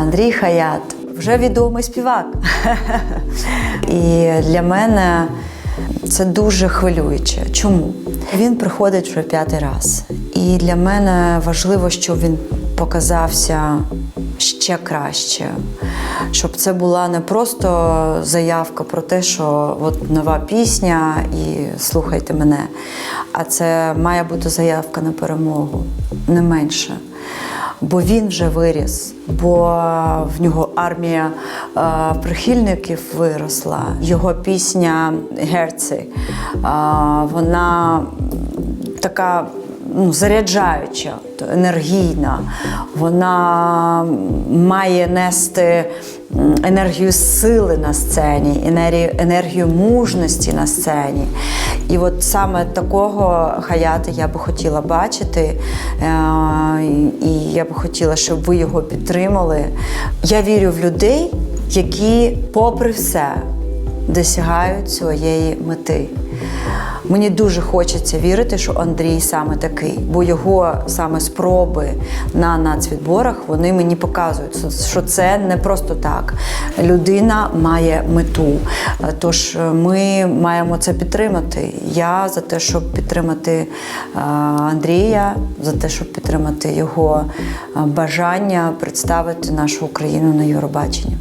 Андрій Хаят вже відомий співак. І для мене це дуже хвилююче. Чому? Він приходить вже п'ятий раз. І для мене важливо, щоб він показався ще краще. Щоб це була не просто заявка про те, що от нова пісня і слухайте мене, а це має бути заявка на перемогу, не менше. Бо він вже виріс, бо в нього армія е, прихильників виросла. Його пісня Герці, е, вона така ну, заряджаюча, енергійна. Вона має нести енергію сили на сцені, енергію, енергію мужності на сцені. І от саме такого хаята я би хотіла бачити. Е, І я б хотіла, щоб ви його підтримали. Я вірю в людей, які, попри все, досягають своєї мети. Мені дуже хочеться вірити, що Андрій саме такий, бо його саме спроби на нацвідборах вони мені показують, що це не просто так. Людина має мету. Тож ми маємо це підтримати. Я за те, щоб підтримати е, Андрія, за те, щоб підтримати його е, бажання представити нашу Україну на Євробаченні.